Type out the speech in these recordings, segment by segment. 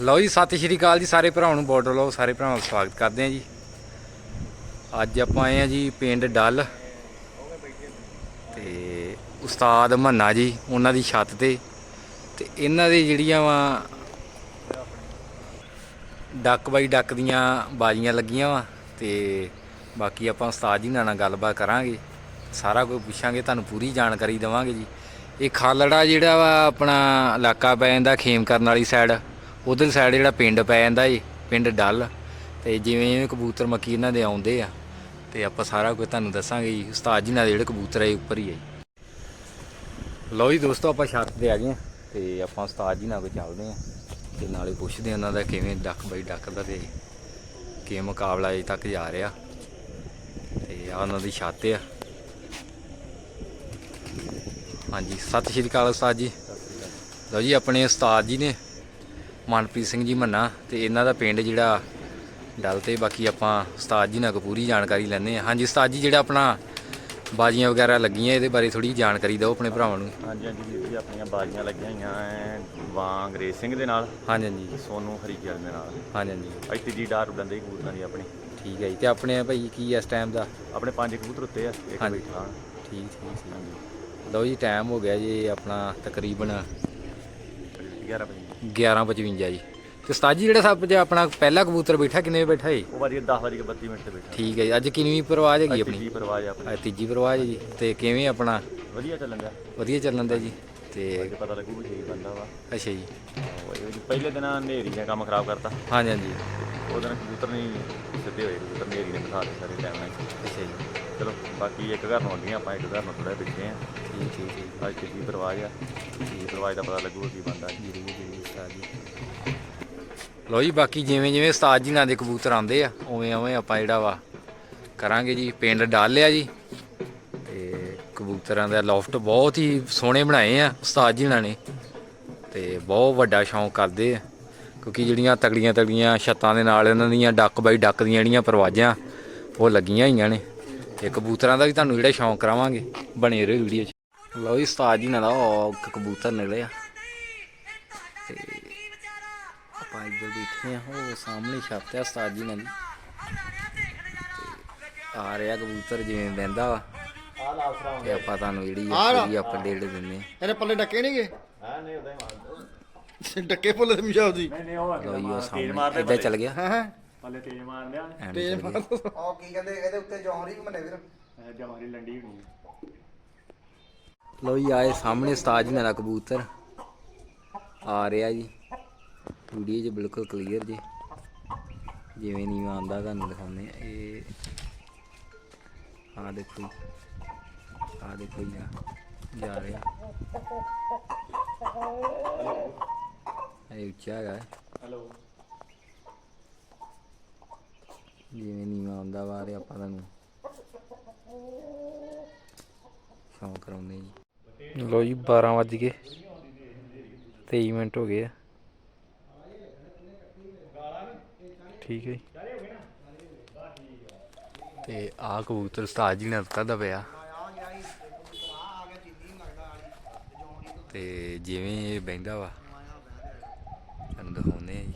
ਲਓ ਜੀ, ਸਤਿ ਸ਼੍ਰੀ ਅਕਾਲ ਜੀ ਸਾਰੇ ਭਰਾਵਾਂ ਨੂੰ ਬਾਰਡਰ ਲਓ, ਸਾਰੇ ਭਰਾਵਾਂ ਦਾ ਸਵਾਗਤ ਕਰਦੇ ਹਾਂ ਜੀ। ਅੱਜ ਆਪਾਂ ਆਏ ਆ ਜੀ ਪਿੰਡ ਡੱਲ ਤੇ ਉਸਤਾਦ ਮੰਨਾ ਜੀ, ਉਹਨਾਂ ਦੀ ਛੱਤ ਤੇ ਤੇ ਇਹਨਾਂ ਦੇ ਜਿਹੜੀਆਂ ਵਾ ਡੱਕ ਬਾਈ ਡੱਕ ਦੀਆਂ ਬਾਜੀਆਂ ਲੱਗੀਆਂ ਵਾ ਤੇ ਬਾਕੀ ਆਪਾਂ ਉਸਤਾਦ ਜੀ ਨਾਲ ਨਾਲ ਗੱਲਬਾਤ ਕਰਾਂਗੇ, ਸਾਰਾ ਕੁਝ ਪੁੱਛਾਂਗੇ, ਤੁਹਾਨੂੰ ਪੂਰੀ ਜਾਣਕਾਰੀ ਦੇਵਾਂਗੇ ਜੀ। ਇਹ ਖਾਲੜਾ ਜਿਹੜਾ ਵਾ ਆਪਣਾ ਇਲਾਕਾ ਪੈ ਜਾਂਦਾ ਖੇਮ ਕਰਨ ਵਾਲੀ ਸਾਈਡ ਉਧਰ ਸਾਈਡ ਜਿਹੜਾ ਪਿੰਡ ਪੈ ਜਾਂਦਾ ਜੀ ਪਿੰਡ ਡੱਲ, ਤੇ ਜਿਵੇਂ ਜਿਵੇਂ ਕਬੂਤਰ ਮੱਕੀ ਇਹਨਾਂ ਦੇ ਆਉਂਦੇ ਆ, ਤੇ ਆਪਾਂ ਸਾਰਾ ਕੁਝ ਤੁਹਾਨੂੰ ਦੱਸਾਂਗੇ ਜੀ। ਉਸਤਾਦ ਜੀ ਨਾਲ ਜਿਹੜੇ ਕਬੂਤਰ ਹੈ ਇਹ ਉੱਪਰ ਹੀ ਹੈ ਜੀ। ਲਓ ਜੀ ਦੋਸਤੋ, ਆਪਾਂ ਛੱਤ ਤੇ ਆ ਗਏ ਹਾਂ ਤੇ ਆਪਾਂ ਉਸਤਾਦ ਜੀ ਨਾਲ ਕੋਈ ਚੱਲਦੇ ਆ, ਤੇ ਨਾਲੇ ਪੁੱਛਦੇ ਆ ਉਹਨਾਂ ਦਾ ਕਿਵੇਂ ਡੱਕ ਬਾਈ ਡੱਕ ਦਾ ਤੇ ਕੀ ਮੁਕਾਬਲਾ ਅਜੇ ਤੱਕ ਜਾ ਰਿਹਾ। ਤੇ ਆ ਉਹਨਾਂ ਦੀ ਛੱਤ ਆ। ਹਾਂਜੀ, ਸਤਿ ਸ਼੍ਰੀ ਅਕਾਲ ਉਸਤਾਦ ਜੀ। ਲਓ ਜੀ, ਆਪਣੇ ਉਸਤਾਦ ਜੀ ਨੇ ਮਨਪ੍ਰੀਤ ਸਿੰਘ ਜੀ ਮੰਨਾ ਤੇ ਇਹਨਾਂ ਦਾ ਪਿੰਡ ਜਿਹੜਾ ਡਲ ਤੇ ਬਾਕੀ ਆਪਾਂ ਉਸਤਾਦ ਜੀ ਨਾਲ ਪੂਰੀ ਜਾਣਕਾਰੀ ਲੈਣੇ ਆ ਹਾਂਜੀ ਉਸਤਾਦ ਜੀ ਜਿਹੜਾ ਆਪਣਾ ਬਾਜੀਆਂ ਵਗੈਰਾ ਲੱਗੀਆਂ ਇਹਦੇ ਬਾਰੇ ਥੋੜੀ ਜਾਣਕਾਰੀ ਦਿਓ ਆਪਣੇ ਭਰਾਵਾਂ ਨੂੰ। ਹਾਂਜੀ ਹਾਂਜੀ ਵੀਰ ਜੀ ਆਪਣੀਆਂ ਬਾਜ਼ੀਆਂ ਲੱਗੀਆਂ ਹੋਈਆਂ ਐ ਵਾਂ ਅੰਗਰੇਜ਼ ਸਿੰਘ ਦੇ ਨਾਲ ਹਾਂਜੀ ਹਾਂਜੀ। ਸੋਨੂ ਹਰੀਜਲ ਦੇ ਨਾਲ। ਹਾਂਜੀ ਹਾਂਜੀ। ਅੱਜ ਤੀਜੀ ਡਾਰ ਉਡਣ ਦੀ ਕਬੂਤਰਾਂ ਦੀ ਆਪਣੀ। ਠੀਕ ਹੈ ਜੀ ਤੇ ਆਪਣੇ ਭਾਈ ਕੀ ਇਸ ਟਾਈਮ ਦਾ? ਆਪਣੇ ਪੰਜ ਕਬੂਤਰ ਉੱਤੇ ਆ ਇੱਕ ਹਾਂਜੀ। ਬੈਠਾ। ਠੀਕ ਠੀਕ ਹਾਂਜੀ ਲਓ ਜੀ ਟਾਈਮ ਹੋ ਗਿਆ ਜੀ ਆਪਣਾ ਤਕਰੀਬਨ 11 ਵਜੇ। 11:55 ਜੀ। ਤੇ ਉਸਤਾਦ ਜੀ ਜਿਹੜਾ ਸਭ ਜੇ ਆਪਣਾ ਪਹਿਲਾ ਕਬੂਤਰ ਬੈਠਾ ਕਿੰਨੇ ਵਜੇ ਬੈਠਾ ਜੀ ਉਹ ਵਾਰੀ 10 ਵਜੇ 32 ਮਿੰਟ ਤੇ ਬੈਠਾ। ਠੀਕ ਹੈ ਜੀ ਅੱਜ ਕਿੰਨੀ ਪਰਵਾਜ ਹੈਗੀ ਆਪਣੀ? ਤੀਜੀ ਪਰਵਾਜ ਆਪਣੀ। ਅੱਜ ਤੀਜੀ ਪਰਵਾਜ ਜੀ। ਤੇ ਕਿਵੇਂ ਆਪਣਾ? ਵਧੀਆ ਚੱਲਣ ਦਾ ਵਧੀਆ ਚੱਲਣ ਦਾ ਜੀ। ਤੇ ਪਤਾ ਲੱਗੂ ਠੀਕ ਬੰਦਾ ਵਾ। ਅੱਛਾ ਜੀ। ਉਹ ਇਹ ਜੀ ਪਹਿਲੇ ਦਿਨ ਹਨੇਰੀ ਨੇ ਕੰਮ ਖਰਾਬ ਕਰਤਾ। ਹਾਂਜੀ ਹਾਂਜੀ। ਉਹ ਦਿਨ ਕਬੂਤਰ ਨਹੀਂ ਸਿੱਧੇ ਹੋਏ ਕਬੂਤਰ ਹਨੇਰੀ ਨੇ ਬਿਠਾ ਦਿੱਤੇ ਸਾਰੇ ਟਾਈਮ ਨਾਲ। ਅੱਛਾ ਜੀ। ਚਲੋ ਬਾਕੀ ਇੱਕ ਘਰ ਨੂੰ ਅੱਗੇ ਆਪਾਂ ਇੱਕ ਘਰ ਨੂੰ ਥੋੜਾ ਪਿੱਛੇ ਆ ਠੀਕ ਠੀਕ ਠੀਕ ਅੱਜ ਤੀਜੀ ਪਰਵਾਜ ਆ? ਤੀਜੀ ਪਰਵਾਜ ਦਾ ਪਤਾ ਲੱਗੂ ਕੀ ਬੰਦਾ ਜੀ ਜੀ ਜੀ ਉਸਤਾਦ ਜੀ। ਲਓ ਜੀ ਬਾਕੀ ਜਿਵੇਂ ਜਿਵੇਂ ਉਸਤਾਦ ਜੀ ਨਾਲ ਦੇ ਕਬੂਤਰ ਆਉਂਦੇ ਆ ਉਵੇਂ ਉਵੇਂ ਆਪਾਂ ਜਿਹੜਾ ਵਾ ਕਰਾਂਗੇ ਜੀ ਪਿੰਡ ਡਾਲ ਲਿਆ ਜੀ। ਤੇ ਕਬੂਤਰਾਂ ਦਾ ਲੋਫਟ ਬਹੁਤ ਹੀ ਸੋਹਣੇ ਬਣਾਏ ਆ ਉਸਤਾਦ ਜੀ ਨਾਲ ਨੇ। ਤੇ ਬਹੁਤ ਵੱਡਾ ਸ਼ੌਂਕ ਕਰਦੇ ਆ ਕਿਉਂਕਿ ਜਿਹੜੀਆਂ ਤਗੜੀਆਂ ਤਗੜੀਆਂ ਛੱਤਾਂ ਦੇ ਨਾਲ ਇਹਨਾਂ ਦੀਆਂ ਡੱਕ ਬਾਈ ਡੱਕ ਦੀਆਂ ਜਿਹੜੀਆਂ ਪਰਵਾਜਾਂ ਉਹ ਲੱਗੀਆਂ ਹੋਈਆਂ ਨੇ। ਤੇ ਕਬੂਤਰਾਂ ਦਾ ਵੀ ਤੁਹਾਨੂੰ ਜਿਹੜਾ ਸ਼ੌਂਕ ਕਰਾਵਾਂਗੇ ਬਣੇ ਰਹੋ ਵੀਡੀਓ 'ਚ। ਲਓ ਜੀ ਉਸਤਾਦ ਜੀ ਨਾਲ ਦਾ ਉਹ ਕਬੂਤਰ ਨਿਕਲਿਆ। ਤੇ ਆਪਾਂ ਇੱਧਰ ਬੈਠੇ ਆ ਉਹ ਸਾਹਮਣੇ ਛੱਤ ਆ ਉਸਤਾਦ ਜੀ ਨਾਲ। ਆ ਰਿਹਾ ਕਬੂਤਰ ਜਿਵੇਂ ਬਹਿੰਦਾ ਵਾ। ਤੇ ਆਪਾਂ ਤੁਹਾਨੂੰ ਜਿਹੜੀ ਆ ਆਪਾਂ ਡੇਢ ਦਿੰਨੇ ਆ ਇਹਨੇ ਪੱਲੇ ਡੱਕੇ ਨਹੀਂਗੇ? ਹਾਂ ਨਹੀਂ ਉਦਾਂ ਹੀ ਮਾਰ ਡੱਕੇ ਪੁੱਲੇ ਦੀ ਨਹੀਂ ਨਹੀਂ ਉਹ ਲਓ ਜੀ ਉਹ ਸਾਹਮਣੇ ਇੱਧਰ ਚੱਲ ਗਿਆ। ਹਾਂ ਹਾਂ। ਪੱਲੇ ਤੇਜ਼ ਮਾਰ ਲਿਆ ਤੇ ਚੱਲ ਗਿਆ। ਉਹ ਕੀ ਕਹਿੰਦੇ ਇਹਦੇ ਉੱਤੇ ਜੌਹਰੀ ਘੁੰਮਣੇ ਵੀਰ ਜਮਾਰੀ ਲੰਡੀ ਹੋਣੀ ਲਓ ਜੀ ਆਏ ਸਾਹਮਣੇ ਉਸਤਾਦ ਜੀ ਦਾ ਕਬੂਤਰ। ਆ ਰਿਹਾ ਜੀ। ਵੀਡੀਓ 'ਚ ਬਿਲਕੁਲ ਕਲੀਅਰ ਜੀ। ਜਿਵੇਂ ਨਹੀਂ ਆਉਂਦਾ ਤੁਹਾਨੂੰ ਦਿਖਾਉਂਦੇ ਆ ਇਹ ਆ ਦੇਖੋ ਜੀ। ਆ ਦੇਖੋ ਜੀ ਆਹ ਜਾ ਰਿਹਾ। ਇਹ ਉੱਚਾ ਹੈਗਾ। ਹੈਲੋ ਜਿਵੇਂ ਨਹੀਂ ਆਉਂਦਾ ਵਾ ਤੇ ਆਪਾਂ ਤੁਹਾਨੂੰ ਸ਼ੌਂਕ ਕਰਾਉਂਦੇ ਜੀ ਲੋ ਜੀ 12 ਵੱਜ ਗਏ 23 ਮਿੰਟ ਹੋ ਗਏ ਆ ਠੀਕ ਹੈ ਜੀ। ਤੇ ਆ ਕਬੂਤਰ ਉਸਤਾਦ ਜੀ ਨੇ ਦਿੱਤਾ ਦਾ ਪਿਆ ਤੇ ਜਿਵੇਂ ਇਹ ਬਹਿੰਦਾ ਵਾ ਤੁਹਾਨੂੰ ਦਿਖਾਉਂਦੇ ਆ ਜੀ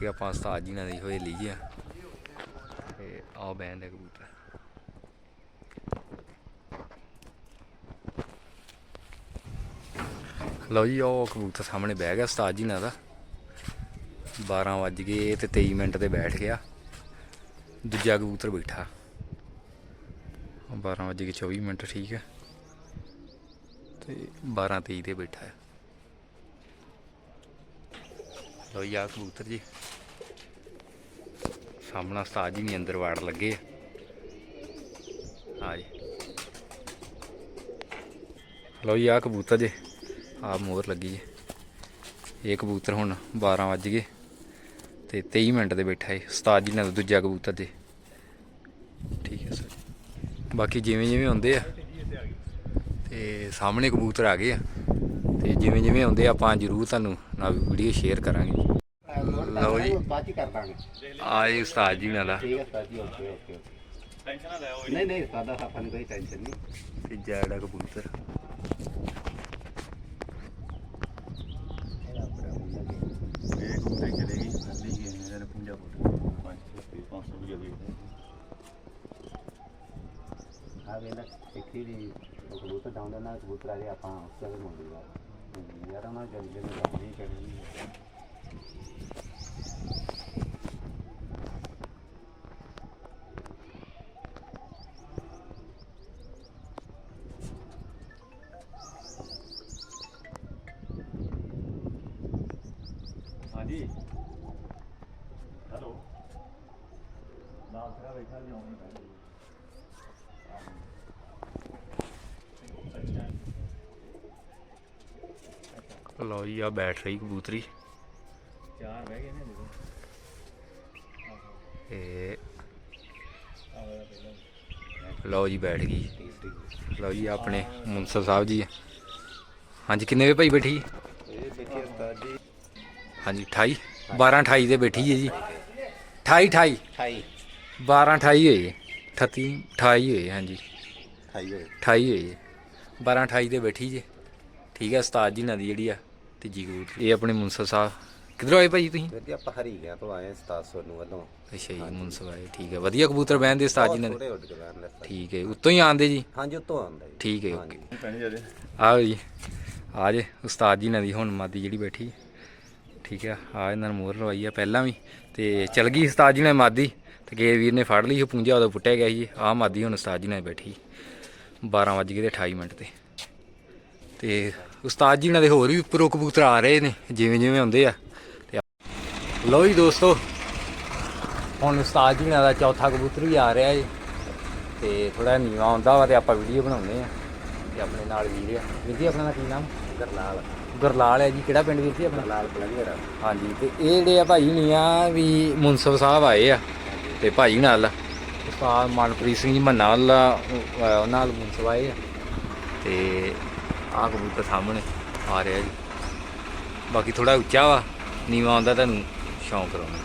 ਕਿ ਆਪਾਂ ਉਸਤਾਦ ਜੀ ਨਾਲ ਦੀ ਹੋਏ ਲਈ ਆ। ਤੇ ਆਹ ਬੈਂਡ ਹੈ ਕਬੂਤਰ। ਲਓ ਜੀ ਉਹ ਕਬੂਤਰ ਸਾਹਮਣੇ ਬਹਿ ਗਿਆ ਉਸਤਾਦ ਜੀ ਨਾਲ। ਦਾ 12 ਵੱਜ ਗਏ ਤੇ 23 ਮਿੰਟ ਤੇ ਬੈਠ ਗਿਆ। ਦੂਜਾ ਕਬੂਤਰ ਬੈਠਾ। 12 ਵੱਜ ਕੇ 24 ਮਿੰਟ, ਠੀਕ ਹੈ ਤੇ 12 23 ਤੇ ਬੈਠਾ। ਹੈ ਲਓ ਜੀ, ਆਹ ਕਬੂਤਰ ਜੀ। ਸਾਹਮਣਾ ਉਸਤਾਦ ਜੀ ਨਹੀਂ, ਅੰਦਰ ਵਾੜ ਲੱਗੇ ਆ। ਆ ਜੀ। ਲਓ ਜੀ, ਆਹ ਕਬੂਤਰ ਜੇ ਆ ਮੋਹਰ ਲੱਗੀ ਜੇ। ਇਹ ਕਬੂਤਰ ਹੁਣ 12 ਵੱਜ ਗਏ ਤੇ 23 ਮਿੰਟ ਦੇ ਬੈਠਾ ਹੈ ਉਸਤਾਦ ਜੀ ਨਾਲ ਦੂਜਾ ਕਬੂਤਰ ਜੇ ਠੀਕ ਹੈ ਸਰ। ਬਾਕੀ ਜਿਵੇਂ ਜਿਵੇਂ ਹੁੰਦੇ ਆ, ਤੇ ਸਾਹਮਣੇ ਕਬੂਤਰ ਆ ਗਏ ਆ। ਤੇ ਜਿਵੇਂ ਜਿਵੇਂ ਹੁੰਦੇ ਆਪਾਂ ਜ਼ਰੂਰ ਤੁਹਾਨੂੰ ਨਾਲ ਵੀਡੀਓ ਸ਼ੇਅਰ ਕਰਾਂਗੇ। ਲਓ ਜੀ। ਬਾਅਦ ਹੀ ਕਰ ਆਏ ਨਾਲ ਠੀਕ ਹੈ ਨਾ ਲੈ ਨਹੀਂ ਨਹੀਂ ਸਾਦਾ ਆਪਾਂ ਨੂੰ ਕਬੂਤਰ। ਆ ਆਪਾਂ ਉਸ ਤਰ੍ਹਾਂ ਹੀ ਮੰਗਦੇ ਯਾਰ ਉਹਨਾਂ ਜਲਦੀ ਜਲਦੀ ਕਰਨੀ ਹਾਂਜੀ ਲਓ ਜੀ ਆ ਬੈਠ ਰਹੀ ਕਬੂਤਰੀ। ਚਾਰ ਰਹਿ ਗਏ ਨੇ ਦੇਖੋ ਤੇ ਲਓ ਜੀ ਬੈਠ ਗਈ। ਲਓ ਜੀ ਆਪਣੇ ਮੁੰਸਰ ਸਾਹਿਬ ਜੀ। ਹਾਂਜੀ ਕਿੰਨੇ ਵੇ ਭਾਈ ਬੈਠੀ? ਇਹ ਉਸਤਾਦ ਜੀ। ਹਾਂਜੀ 28 12 28 ਦੇ ਬੈਠੀ ਹੈ ਜੀ। 28 28 28 12 28 ਹੋਏ। ਜੀ। 38 28 ਹੋਏ ਹਾਂਜੀ। 28 ਹੋਏ। 28 ਹੋਏ। ਜੀ 12 28 ਦੇ ਬੈਠੀ ਜੇ। ਠੀਕ ਹੈ ਉਸਤਾਦ ਜੀ ਨਾਲ ਦੀ ਜਿਹੜੀ ਆ। ਤੀਜੀ ਕਬੂਤਰੀ ਇਹ ਆਪਣੇ ਮੁੰਸਰ ਸਾਹਿਬ। ਕਿੱਧਰੋਂ ਆਏ ਭਾਈ ਤੁਸੀਂ? ਵੀਰ ਜੀ ਆਪਾਂ ਹਰੀ ਗਿਆ ਤੋਂ ਆਏ 700 ਨੂੰ ਵੱਲੋਂ। ਅੱਛਾ ਜੀ ਮੁੰਸਰ ਆਏ ਠੀਕ ਹੈ। ਵਧੀਆ ਕਬੂਤਰ ਬਹਿੰਦੇ ਉਸਤਾਦ ਜੀ ਥੋੜੇ ਉੱਡ ਕੇ ਲੈ ਠੀਕ ਹੈ ਉੱਤੋਂ ਹੀ ਆਂਦੇ ਜੀ? ਹਾਂਜੀ ਉੱਤੋਂ ਆਉਂਦਾ ਜੀ। ਠੀਕ ਹੈ ਓਕੇ। ਆਓ ਜੀ। ਆ ਜੇ ਉਸਤਾਦ ਜੀ ਨਾਲ ਦੀ ਹੁਣ ਮਾਦੀ ਜਿਹੜੀ ਬੈਠੀ ਠੀਕ ਆ ਆ ਇਹਨਾਂ ਨੂੰ ਮੋਹਰ ਲਵਾਈ ਆ ਪਹਿਲਾਂ ਵੀ। ਤੇ ਚਲ ਗਈ ਉਸਤਾਦ ਜੀ ਨਾਲ ਮਾਦੀ। ਤੇ ਗੇ ਵੀਰ ਨੇ ਫੜ ਲਈ ਉਹ ਪੁੰਜਾ ਉਦੋਂ ਪੁੱਟਿਆ ਗਿਆ ਸੀ। ਆ ਮਾਦੀ ਹੁਣ ਉਸਤਾਦ ਜੀ ਨਾਲ ਬੈਠੀ। 12 ਵਜ ਗਏ ਤੇ 28 ਮਿੰਟ ਤੇ। ਤੇ ਉਸਤਾਦ ਜੀ ਨਾਲ ਦੇ ਹੋਰ ਵੀ ਉੱਪਰੋਂ ਕਬੂਤਰ ਆ ਰਹੇ ਨੇ ਜਿਵੇਂ ਜਿਵੇਂ ਆਉਂਦੇ ਆ। ਲਓ ਜੀ ਦੋਸਤੋ ਹੁਣ ਉਸਤਾਦ ਜੀ ਨਾਲ ਦਾ ਚੌਥਾ ਕਬੂਤਰ ਵੀ ਆ ਰਿਹਾ ਜੀ ਤੇ ਥੋੜਾ ਨੀਵਾ ਆਉਂਦਾ ਵਾ ਤੇ ਆਪਾਂ ਵੀਡੀਓ ਬਣਾਉਂਦੇ ਆ। ਤੇ ਆਪਣੇ ਨਾਲ ਵੀਰ ਆ। ਵੀਰ ਜੀ ਆਪਣਾ ਕੀ ਨਾਮ? ਗਰਲਾਲ। ਗੁਰਲਾਲ ਹੈ ਜੀ। ਕਿਹੜਾ ਪਿੰਡ ਵੀਰ ਜੀ ਆਪਣਾ? ਗਰਲਾਲ ਪਲੰਗਰ ਹਾਂਜੀ ਤੇ ਇਹ ਜਿਹੜੇ ਆ ਭਾਈ ਆ ਵੀ ਮੁਨਸਫ ਸਾਹਿਬ ਆਏ ਆ। ਤੇ ਭਾਈ ਨਾਲ ਉਸਤਾਦ ਮਨਪ੍ਰੀਤ ਸਿੰਘ ਜੀ ਮੰਨਾ ਵਾਲਾ ਉਹ- ਉਹਨਾਂ ਨਾਲ ਮੁਨਸਫ ਆਏ ਆ। ਤੇ ਆਹ ਕਬੂਤਰ ਸਾਹਮਣੇ ਆ ਰਿਹਾ ਜੀ। ਬਾਕੀ ਥੋੜਾ ਉੱਚਾ ਵਾ ਨੀਵਾ ਆਉਂਦਾ ਤੁਹਾਨੂੰ ਸ਼ੌਂਕ ਕਰਾਉਣਾ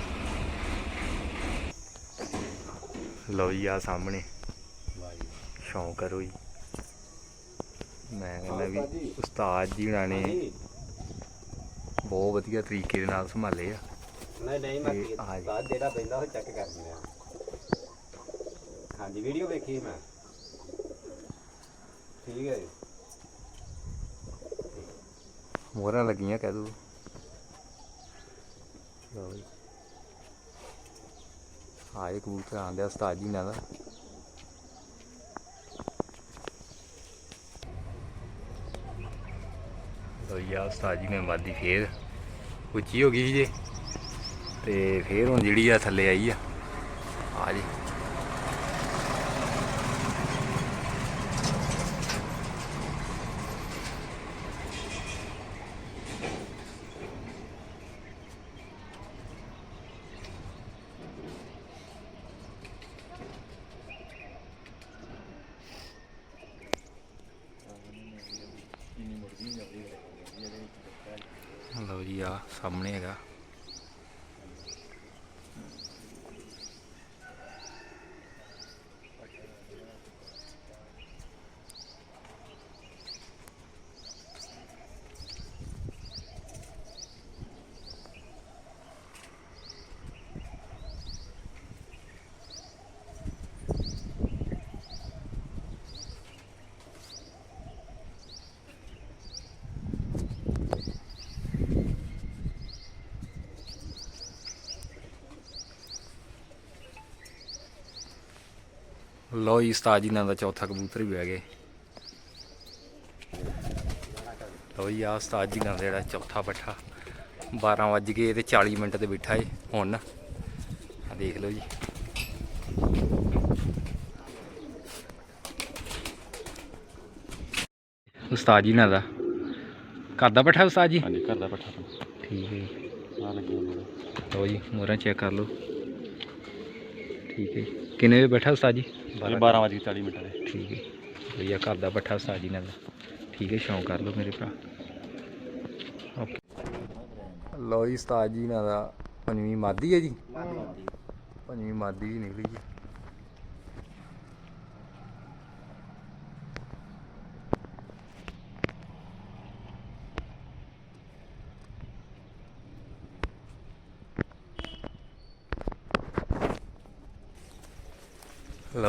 ਲਓ ਜੀ ਆ ਸਾਹਮਣੇ। ਸ਼ੌਂਕ ਕਰੋ ਜੀ ਮੈਂ ਕਹਿੰਦਾ ਵੀ ਉਸਤਾਦ ਜੀ ਹੁਣਾਂ ਨੇ ਬਹੁਤ ਵਧੀਆ ਤਰੀਕੇ ਦੇ ਨਾਲ ਸੰਭਾਲੇ ਆ। ਨਹੀਂ ਨਹੀਂ ਆ ਜੀ। ਬਾਅਦ ਜਿਹੜਾ ਪੈਂਦਾ ਉਹ ਚੈੱਕ ਕਰ ਦਿੰਦੇ। ਆ ਹਾਂਜੀ ਵੀਡੀਓ ਵੇਖੀ ਮੈਂ। ਠੀਕ ਹੈ ਜੀ। ਮੋਹਰਾਂ ਲੱਗੀਆਂ ਕਹਿ ਦੂ। ਲਓ ਜੀ। ਆ ਕਬੂਤਰ ਆਂਦੇ ਆ ਉਸਤਾਦ ਜੀ ਨਾਲ। ਦਾ ਲਓ ਉਸਤਾਦ ਜੀ ਨੇ ਵਾਦੀ ਫੇਰ। ਉੱਚੀ ਹੋ ਗਈ ਸੀ ਜੇ। ਤੇ ਫੇਰ ਹੁਣ ਜਿਹੜੀ ਆ ਥੱਲੇ ਆਈ ਆ। ਆ ਜੀ ਲਓ ਜੀ ਆ ਸਾਹਮਣੇ ਹੈਗਾ। ਲਓ ਜੀ ਉਸਤਾਦ ਜੀ ਨਾਲ ਦਾ ਚੌਥਾ ਕਬੂਤਰ ਵੀ ਬਹਿ ਗਏ। ਲਓ ਜੀ ਆ ਉਸਤਾਦ ਜੀ ਨਾਲ ਦਾ ਜਿਹੜਾ ਚੌਥਾ ਪੱਠਾ। 12 ਵੱਜ ਗਏ ਤੇ 40 ਮਿੰਟ ਤੇ ਬੈਠਾ ਏ ਹੁਣ। ਆ ਦੇਖ ਲਓ ਜੀ। ਉਸਤਾਦ ਜੀ ਨਾਲ ਦਾ। ਕਰਦਾ ਪੱਠਾ ਉਸਤਾਦ ਜੀ? ਹਾਂਜੀ ਘਰ ਦਾ ਪੱਠਾ ਠੀਕ ਹੈ ਆ ਲੱਗੇ। ਲਓ ਜੀ ਮੋਹਰਾਂ ਚੈੱਕ ਕਰ ਲਓ। ਠੀਕ ਹੈ। ਕਿੰਨੇ ਵਜੇ ਬੈਠਾ ਉਸਤਾਦ ਜੀ? ਇਹ 12 ਵਜੇ 40 ਮਿੰਟ ਦੇ ਠੀਕ ਹੈ। ਭਈਆ ਘਰ ਦਾ ਪੱਠਾ ਉਸਤਾਦ ਜੀ ਨਾਲ। ਠੀਕ ਹੈ ਸ਼ੌਂਕ ਕਰ ਲਓ ਮੇਰੇ ਭਰਾ। ਓਕੇ ਲਓ ਜੀ ਉਸਤਾਦ ਜੀ ਨਾਲ ਦਾ ਪੰਜਵੀਂ ਮਾਦੀ ਹੈ ਜੀ। ਪੰਜਵੀਂ ਮਾਦੀ ਜੀ ਨਿਕਲੀ ਜੀ।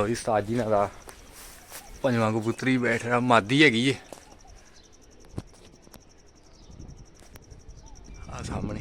ਲਓ ਜੀ ਉਸਤਾਦ ਜੀ ਨਾਲ ਦਾ ਪੰਜਵਾਂ ਕਬੂਤਰੀ ਬੈਠ ਰਿਹਾ ਮਾਦੀ ਹੈਗੀ ਏ ਆ ਸਾਹਮਣੇ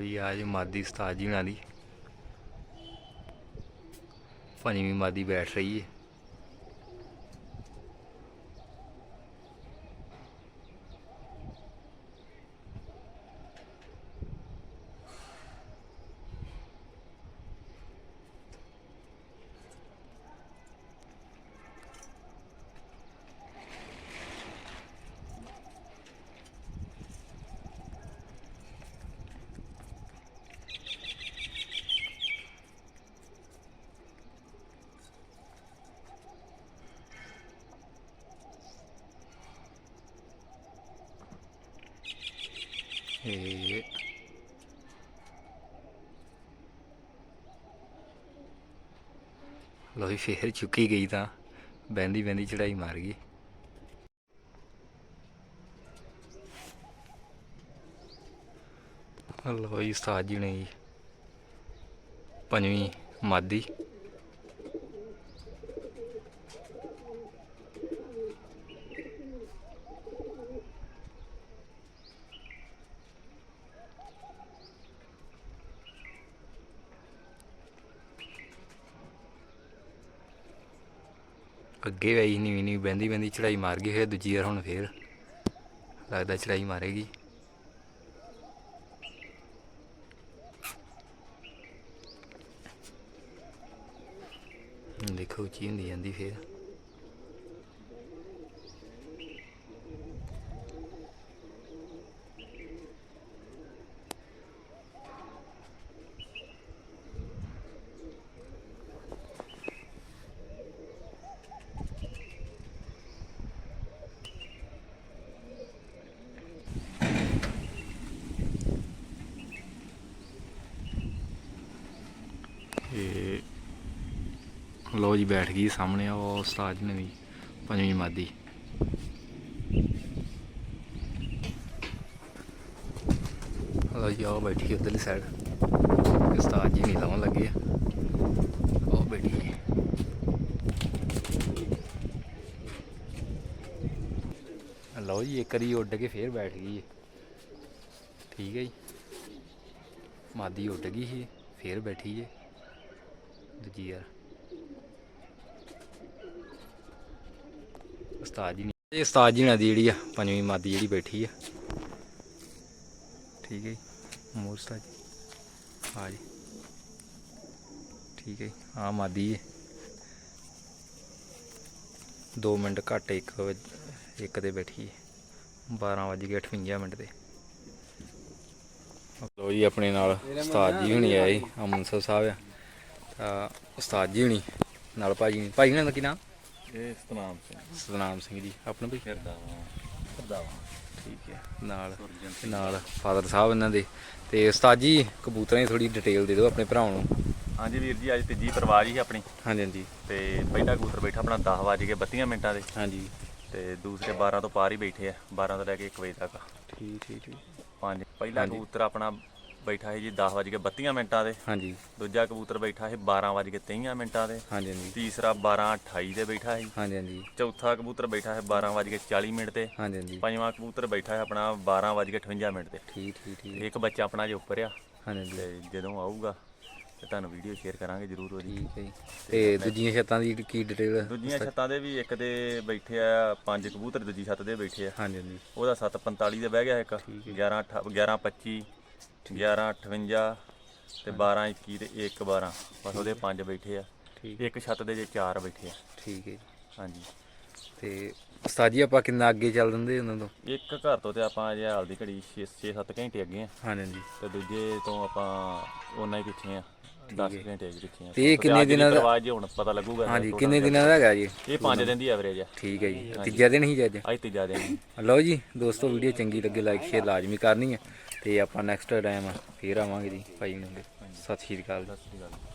ਲਓ ਜੀ ਆ ਮਾਦੀ ਉਸਤਾਦ ਜੀ ਨਾਲ ਦੀ। ਪੰਜਵੀਂ ਮਾਦੀ ਬੈਠ ਰਹੀ ਹੈ ਇਹ ਲਓ ਫੇਰ ਚੁੱਕੀ ਗਈ ਤਾਂ। ਬੈਂਦੀ ਬੈਂਦੀ ਚੜਾਈ ਮਾਰ ਗਈ। ਲੋਹੀ ਜੀ, ਉਸਤਾਦ ਜੀ ਨੇ ਜੀ ਪੰਜਵੀਂ ਮਾਦੀ। ਅੱਗੇ ਆਈ ਨਹੀਂ ਨਹੀਂ ਬੈਂਦੀ ਬੈਂਦੀ ਚੜਾਈ ਮਾਰ ਗਈ, ਫਿਰ ਦੂਜੀ ਵਾਰ ਹੁਣ ਫੇਰ ਲੱਗਦਾ ਚੜਾਈ ਮਾਰੇਗੀ। ਦੇਖੋ ਉੱਚੀ ਹੁੰਦੀ ਜਾਂਦੀ ਫੇਰ ਇਹ ਲੋ ਜੀ, ਬੈਠ ਗਈ ਸਾਹਮਣੇ ਉਹ ਉਸਤਾਦ ਜੀ ਨੇ ਵੀ, ਪੰਜਵੀਂ ਮਾਦੀ। ਲੋ ਜੀ ਉਹ ਬੈਠੀ ਉਧਰਲੀ ਸਾਈਡ ਉਸਤਾਦ ਜੀ ਨਹੀਂ ਲਾਉਣ ਲੱਗੇ ਆ। ਉਹ ਬੈਠੀ ਹੈ ਲਓ ਜੀ, ਇੱਕ ਵਾਰੀ ਉੱਡ ਕੇ ਫੇਰ ਬੈਠ ਗਈ ਹੈ ਠੀਕ ਹੈ ਜੀ। ਮਾਦੀ ਉੱਡ ਗਈ ਸੀ, ਫੇਰ ਬੈਠੀ ਜੇ ਦੂਜੀ ਯਾਰ ਉਸਤਾਦ ਜੀ ਨੇ। ਇਹ ਉਸਤਾਦ ਜੀ ਨਾਲ ਦੀ ਜਿਹੜੀ ਆ, ਪੰਜਵੀਂ ਮਾਦੀ ਜਿਹੜੀ ਬੈਠੀ ਆ। ਠੀਕ ਹੈ ਜੀ? ਮੋਰ ਉਸਤਾਦ ਜੀ। ਆ ਜੀ। ਠੀਕ ਹੈ ਜੀ? ਆ ਮਾਦੀ ਹੈ 2 ਮਿੰਟ ਘੱਟ, ਇੱਕ ਵਜ- ਇੱਕ ਤੇ ਬੈਠੀ ਹੈ। 12 ਕੇ 58 ਮਿੰਟ ਤੇ ਲੋ ਜੀ, ਆਪਣੇ ਨਾਲ ਉਸਤਾਦ ਜੀ ਹੁਣੀ ਆਏ ਅਮਨਸਰ ਸਾਹਿਬ ਆ। ਤਾਂ ਉਸਤਾਦ ਜੀ ਹੁਣੀ, ਨਾਲ ਭਾਜੀ ਨੇ ਭਾਜੀ ਹੁਣਾਂ ਦਾ ਕੀ ਨਾਮ? ਇਹ ਸਤਨਾਮ ਸਿੰਘ ਸਤਨਾਮ ਸਿੰਘ ਜੀ ਆਪਣੇ ਫਿਰਦਾਵਾ ਠੀਕ ਹੈ ਨਾਲ ਨਾਲ ਫਾਦਰ ਸਾਹਿਬ ਇਹਨਾਂ ਦੇ। ਤੇ ਉਸਤਾਦ ਜੀ ਕਬੂਤਰਾਂ ਦੀ ਥੋੜੀ ਡਿਟੇਲ ਦੇ ਦਿਓ ਆਪਣੇ ਭਰਾਵਾਂ ਨੂੰ। ਹਾਂਜੀ ਵੀਰ ਜੀ ਅੱਜ ਤੀਜੀ ਪਰਵਾਜ ਹੀ ਆਪਣੀ। ਹਾਂਜੀ ਹਾਂਜੀ। ਤੇ ਪਹਿਲਾ ਕਬੂਤਰ ਬੈਠਾ ਆਪਣਾ 10 ਵਜੇ ਕੇ 32 ਮਿੰਟਾਂ ਦੇ। ਹਾਂਜੀ। ਤੇ ਦੂਸਰੇ 12 ਤੋਂ ਪਾਰ ਹੀ ਬੈਠੇ ਆ 12 ਤੋਂ ਲੈ ਕੇ 1 ਵਜੇ ਤੱਕ। ਠੀਕ ਠੀਕ ਠੀਕ। ਪੰਜ ਪਹਿਲਾ। ਕਬੂਤਰ ਆਪਣਾ ਬੈਠਾ ਸੀ ਜੀ 10 ਵਜੇ ਕੇ 32 ਮਿੰਟਾਂ ਦੇ ਹਾਂਜੀ। ਦੂਜਾ ਕਬੂਤਰ ਬੈਠਾ ਸੀ 12 ਵਜੇ ਕੇ 23 ਮਿੰਟਾਂ ਦੇ ਹਾਂਜੀ ਹਾਂਜੀ। ਤੀਸਰਾ 12 28 ਤੇ ਬੈਠਾ ਸੀ। ਹਾਂਜੀ ਹਾਂਜੀ। ਚੌਥਾ ਕਬੂਤਰ ਬੈਠਾ ਹੈ 12 ਵਜੇ ਕੇ 40 ਮਿੰਟ ਤੇ। ਹਾਂਜੀ ਹਾਂਜੀ। ਪੰਜਵਾਂ ਕਬੂਤਰ ਬੈਠਾ ਹੈ ਆਪਣਾ 12 ਵਜੇ ਕੇ 58 ਮਿੰਟ ਤੇ। ਠੀਕ ਠੀਕ ਠੀਕ। ਇੱਕ ਬੱਚਾ ਆਪਣਾ ਜੇ ਉੱਪਰ ਆ। ਹਾਂਜੀ ਤੇ ਜਦੋਂ ਆਊਗਾ ਤੇ ਤੁਹਾਨੂੰ ਵੀਡੀਓ ਸ਼ੇਅਰ ਕਰਾਂਗੇ ਜਰੂਰ ਉਹਦੀ। ਠੀਕ ਹੈ ਤੇ ਦੂਜੀਆਂ ਛੱਤਾਂ ਦੀ ਕੀ ਡਿਟੇਲ ਦੂਜੀਆਂ ਛੱਤਾਂ ਦੇ ਵੀ ਇੱਕ ਦੇ ਬੈਠੇ ਆ ਪੰਜ ਕਬੂਤਰ ਦੂਜੀ ਛੱਤ ਦੇ ਬੈਠੇ ਆ। ਹਾਂਜੀ ਹਾਂਜੀ। ਉਹਦਾ 745 ਦੇ ਬਹਿ ਗਿਆ ਇੱਕ। 11 11 25 11 58 ਤੇ 12 21 ਤੇ 1 12 ਬਸ ਉਹਦੇ ਪੰਜ ਬੈਠੇ ਆ। ਠੀਕ। ਇੱਕ ਛੱਤ ਦੇ ਜੇ ਚਾਰ ਬੈਠੇ ਆ। ਠੀਕ ਹੈ ਜੀ। ਹਾਂਜੀ। ਤੇ ਉਸਤਾਦ ਜੀ ਆਪਾਂ ਕਿੰਨਾ ਅੱਗੇ ਚੱਲ ਦਿੰਦੇ ਉਹਨਾਂ ਤੋਂ? ਇੱਕ ਘਰ ਤੋਂ ਤੇ ਆਪਾਂ ਅਜੇ ਹਾਲ ਦੀ ਘੜੀ 6-7 ਘੰਟੇ ਅੱਗੇ ਆ। ਹਾਂਜੀ ਤੇ ਦੂਜੇ ਤੋਂ ਆਪਾਂ ਉਹਨਾਂ ਹੀ ਪਿੱਛੇ ਆ। 10 ਘੰਟੇ ਅਜੇ ਪਿੱਛੇ ਆ। ਤੇ ਇਹ ਕਿੰਨੇ ਦਿਨਾਂ ਦਾ- ਆਵਾਜ਼ ਹੁਣ ਪਤਾ ਲੱਗੂਗਾ ਹਾਂਜੀ ਕਿੰਨੇ ਦਿਨਾਂ ਦਾ ਹੈਗਾ ਜੀ? ਇਹ 5 ਦਿਨ ਦੀ ਐਵਰੇਜ ਆ। ਠੀਕ ਹੈ ਜੀ। ਤੀਜਾ ਦਿਨ ਹੀ ਜੀ ਅੱਜ? ਅੱਜ ਤੀਜਾ ਦਿਨ। ਲਓ ਜੀ ਦੋਸਤੋ ਵੀਡੀਓ ਚੰਗੀ ਲੱਗੇ ਲਾਈਕ ਸ਼ੇਅਰ ਲਾਜ਼ਮੀ ਕਰਨੀ ਹੈ। ਤੇ ਆਪਾਂ ਨੈਕਸਟ ਟਾਈਮ ਫੇਰ ਆਵਾਂਗੇ ਜੀ ਭਾਈ ਨੂੰ। ਸਤਿ ਸ਼੍ਰੀ ਅਕਾਲ ਸਤਿ ਸ਼੍ਰੀ ਅਕਾਲ।